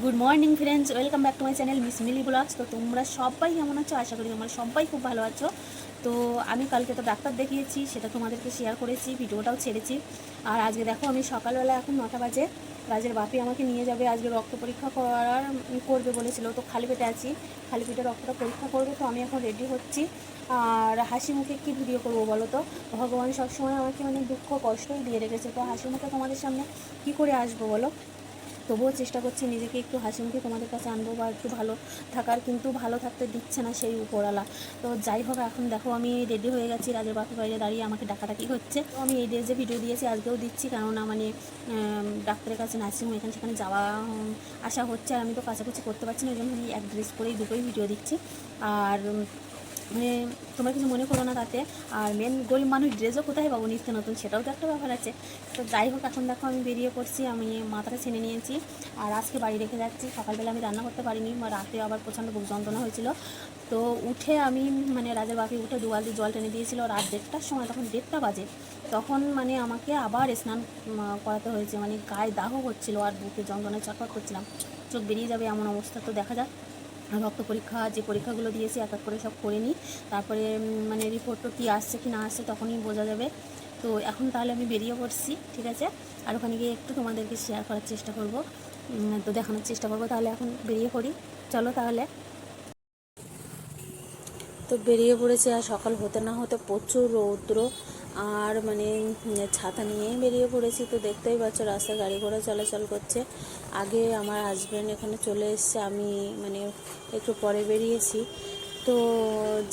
Good morning friends welcome back to my channel miss Mili vlogs তো তোমরা সবাই কেমন আছো? আশা করি তোমরা সবাই খুব ভালো আছো। তো আমি কালকে তো ডাক্তার দেখিয়েছি, সেটা তোমাদেরকে শেয়ার করেছি, ভিডিওটাও ছেড়েছি। আর আজকে দেখো, আমি সকালবেলা এখন নটা বাজে। রাজের বাপি আমাকে নিয়ে যাবে আজকে রক্ত পরীক্ষা করার করবে বলেছিল। তো খালি পেটে আছি, খালি পেটে রক্তটা পরীক্ষা করবে। তো আমি এখন রেডি হচ্ছি। আর হাসি মুখে কী ভিডিও করব বলো তো? ভগবান সবসময় আমাকে মানে দুঃখ, কষ্টই দিয়ে রেখেছে। তো হাসি মুখে তোমাদের সামনে কী করে আসব বলো? তবুও চেষ্টা করছি নিজেকে একটু হাসি মুখে তোমাদের কাছে আনব বা একটু ভালো থাকার, কিন্তু ভালো থাকতে দিচ্ছে না সেই উপরওয়ালা। তো যাই হোক, এখন দেখো আমি রেডি হয়ে গেছি, রাজের বাপের বাইরে দাঁড়িয়ে আমাকে ডাকাডাকি হচ্ছে। তো আমি এই ড্রেসে ভিডিও দিয়েছি, আজকেও দিচ্ছি, কেননা মানে ডাক্তারের কাছে নার্সিং হোম, এখানে সেখানে যাওয়া আসা হচ্ছে, আর আমি তো কাছাকাছি করতে পারছি না, ওই জন্য আমি এক ড্রেস পরেই দুটোই ভিডিও দিচ্ছি। আর মানে তোমরা কিছু মনে করো না তাতে। আর মেন গরিব মানুষ ড্রেসও কোথায় পাবো? নিত্য নতুন, সেটাও তো একটা ব্যাপার আছে। তো যাই হোক, এখন দেখো আমি বেরিয়ে পড়ছি, আমি মাথাটা ছেনে নিয়েছি। আর আজকে বাড়ি রেখে যাচ্ছি। সকালবেলা আমি রান্না করতে পারিনি রাতে আবার প্রচণ্ড বুক যন্ত্রণা হয়েছিল। তো উঠে আমি মানে রাজের বাপি উঠে দু বালতি জল টেনে দিয়েছিল। রাত দেড়টার সময়, তখন দেড়টা বাজে। তখন মানে আমাকে আবার স্নান করাতে হয়েছে। মানে গায়ে দাহ হচ্ছিল আর বুকে যন্ত্রণায় চটপট করছিলাম। চোখ বেরিয়ে যাবে এমন অবস্থা, তো দেখা যাক। রক্ত পরীক্ষা, যে পরীক্ষাগুলো দিয়েছি এক এক করে সব করে নিই। তারপরে মানে রিপোর্টটা কী আসছে, কি না আসছে তখনই বোঝা যাবে। তো এখন তাহলে আমি বেরিয়ে পড়ছি, ঠিক আছে? আর ওখানে গিয়ে একটু তোমাদেরকে শেয়ার করার চেষ্টা করব। তো দেখানোর চেষ্টা করব। তাহলে এখন বেরিয়ে পড়ি। চলো তাহলে। তো বেরিয়ে পড়েছে আর সকাল হতে না হতে প্রচুর রৌদ্র আর মানে ছাতা নিয়েই বেরিয়ে পড়েছি। তো দেখতেই পাচ্ছ রাস্তায় গাড়ি ঘোড়া চলাচল করছে। আগে আমার হাজব্যান্ড এখানে চলে এসছে, আমি মানে একটু পরে বেরিয়েছি। তো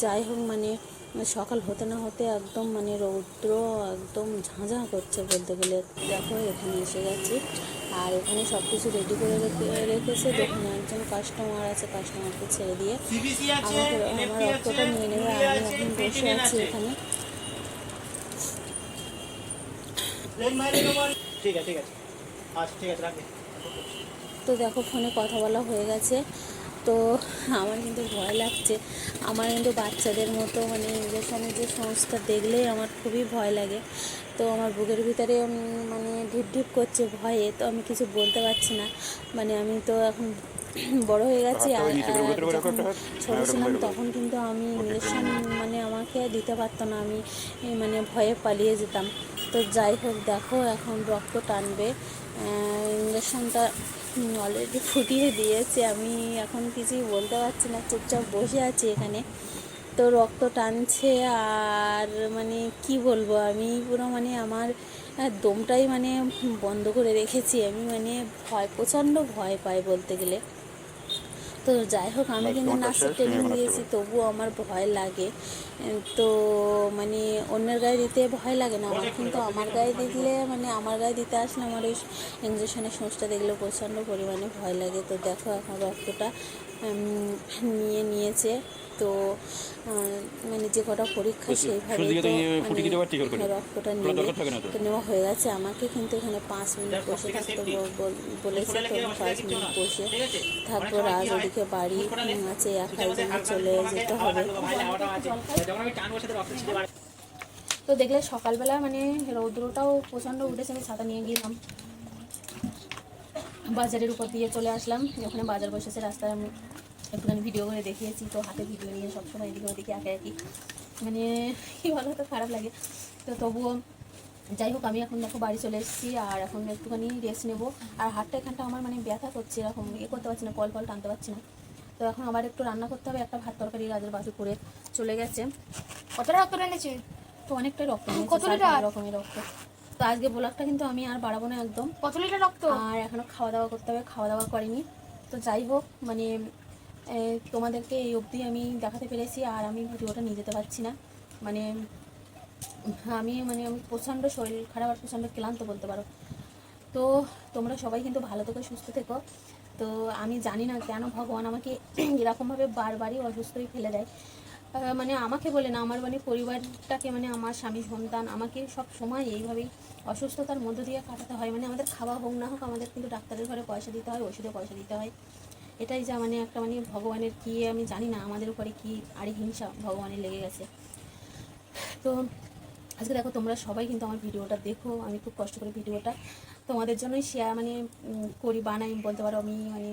যাই হোক মানে সকাল হতে না হতে একদম মানে রৌদ্র একদম ঝাঁঝা করছে বলতে গেলে। দেখো এখানে এসে গেছি। আর এখানে সব কিছু রেডি করে রেখেছে। দেখুন একজন কাস্টমার আছে কাস্টমারকে ছেড়ে দিয়ে। আমাকে আমার রক্তটা নিয়ে নেবে আমি এখন বসে আছি এখানে। প্লেন মাইলে তোমার ঠিক আছে ঠিক আছে। আচ্ছা ঠিক আছে তো দেখো ফোনে কথা বলা হয়ে গেছে। তো আমার কিন্তু ভয় লাগছে। আমার কিন্তু বাচ্চাদের মতো মানে ইঞ্জেকশনের যে সংস্থা দেখলেই আমার খুবই ভয় লাগে। তো আমার বুকের ভিতরে মানে ঢিপ ঢিপ করছে ভয়ে। তো আমি কিছু বলতে পারছি না। মানে আমি তো এখন বড় হয়ে গেছি আর যখন ছোট ছিলাম তখন কিন্তু আমি ইঞ্জেকশন মানে আমাকে দিতে পারতো না। আমি মানে ভয়ে পালিয়ে যেতাম। তো যাই হোক দেখো এখন রক্ত টানবে। ইঞ্জেকশনটা অলরেডি ফুটিয়ে দিয়েছে। আমি এখন কিছুই বলতে পারছি না, চুপচাপ বসে আছি এখানে। তো রক্ত টানছে আর মানে কি বলব, আমি পুরো মানে আমার দমটাই মানে বন্ধ করে রেখেছি। আমি মানে ভয়, প্রচণ্ড ভয় পাই বলতে গেলে। তো যাই হোক আমি কিন্তু নাচের ট্রেনিং দিয়েছি তবুও আমার ভয় লাগে। তো মানে অন্যের গায়ে দিতে ভয় লাগে না আমার কিন্তু আমার গায়ে দিলে মানে আমার গায়ে দিতে আসলে আমার ওই ইঞ্জেকশনের সোঁচটা দেখলে প্রচণ্ড পরিমাণে ভয় লাগে। তো দেখো এখন রক্তটা নিয়ে নিয়েছে। তো মানে যে কটা পরীক্ষা সেইভাবে ইয়ে মানে করে। রক্তটা নিয়ে দরকার থাকে না তো। তো নেওয়া হয়ে গেছে। আমাকে কিন্তু এখানে পাঁচ মিনিট বসে থাকতে বল- বল- বলেছে তো পাঁচ মিনিট বসে। থাকব রাজ ওদিকে বাড়ি আছে জন্য চলে যেতে হবে। তো দেখলে সকালবেলা মানে রৌদ্রটাও প্রচণ্ড উঠেছে আমি ছাতা নিয়ে গেলাম। বাজারের উপর দিয়ে চলে আসলাম। ওখানে বাজার বসেছে রাস্তায় আমি একটুখানি ভিডিও করে দেখিয়েছি তো হাতে ভিডিও নিয়ে সবসময় এদিকে ওদিকে একা একই মানে কী বলো তো খারাপ লাগে। তো তবুও যাই হোক আমি এখন দেখো বাড়ি চলে এসেছি আর এখন একটুখানি রেস্ট নেব। আর হাতটা এখানটা আমার মানে ব্যথা করছে এরকম ইয়ে করতে পারছি না কল কল টানতে পারছি না। তো এখন আবার একটু রান্না করতে হবে একটা ভাত তরকারি রাজের বাসু করে চলে গেছে। কতটা রক্ত এনেছে? তো অনেকটাই রক্ত নিয়েছে, কত সাত লিটার? আট রকমের রক্ত। তো আজকে ব্লগটা কিন্তু আমি আর বাড়াবো না একদম। কত লিটার রক্ত? আর এখনও খাওয়া দাওয়া করতে হবে খাওয়া দাওয়া করিনি। তো যাই হোক মানে তোমাদেরকে এই অবধি আমি দেখাতে পেরেছি আর আমি ভিডিওটা নিয়ে যেতে পারছি না। মানে আমি মানে আমি প্রচণ্ড শরীর খারাপ আর প্রচণ্ড ক্লান্ত বলতে পারো। তো তোমরা সবাই কিন্তু ভালো থেকো সুস্থ থেকো। তো আমি জানি না কেন ভগবান আমাকে এরকমভাবে বারবারই অসুস্থই ফেলে দেয়। মানে আমাকে বলে না, আমার মানে পরিবারটাকে মানে আমার স্বামী সন্তান, আমাকে সব সময় এইভাবেই অসুস্থতার মধ্য দিয়ে কাটাতে হয়। মানে আমাদের খাওয়া হোক না হোক, আমাদের কিন্তু ডাক্তারের ঘরে পয়সা দিতে হয়, ওষুধে পয়সা দিতে হয়। এটাই যা মানে একটা মানে ভগবানের কি আমি জানি না, আমাদের উপরে কি আরে হিংসা ভগবানের লেগে গেছে। তো আজকে দেখো তোমরা সবাই কিন্তু আমার ভিডিওটা দেখো, আমি খুব কষ্ট করে ভিডিওটা তোমাদের জন্যই শেয়ার মানে করি, বানাই, বলতে পারো আমি মানে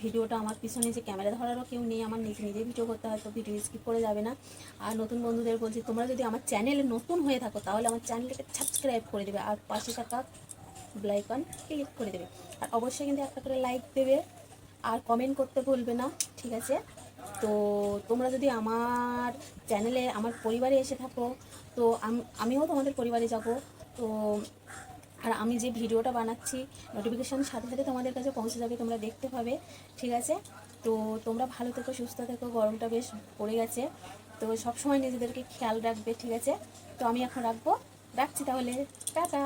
ভিডিওটা আমার পিছনে যে ক্যামেরা ধরারও কেউ নেই, আমার নিজে নিজে ভিডিও করতে হয়, তো ভিডিও স্কিপ করে যাবে না। আর নতুন বন্ধুদের বলছি, তোমরা যদি আমার চ্যানেলে নতুন হয়ে থাকো, তাহলে আমার চ্যানেলটাকে সাবস্ক্রাইব করে দেবে, আর পাশে থাকা ব্লাইকন ক্লিক করে দেবে। আর অবশ্যই কিন্তু একটা করে লাইক দেবে, আর কমেন্ট করতে ভুলবে না, ঠিক আছে? তো তোমরা যদি আমার চ্যানেলে আমার পরিবারে এসে থাকো, তো আমিও তোমাদের পরিবারে যাব, তো আর আমি যে ভিডিওটা বানাচ্ছি নোটিফিকেশান সাথে সাথে তোমাদের কাছে পৌঁছে যাবে, তোমরা দেখতে পাবে, ঠিক আছে? তো তোমরা ভালো থেকো, সুস্থ থেকো, গরমটা বেশ পড়ে গেছে। তো সবসময় নিজেদেরকে খেয়াল রাখবে, ঠিক আছে? তো আমি এখন রাখব। রাখছি তাহলে। টাটা!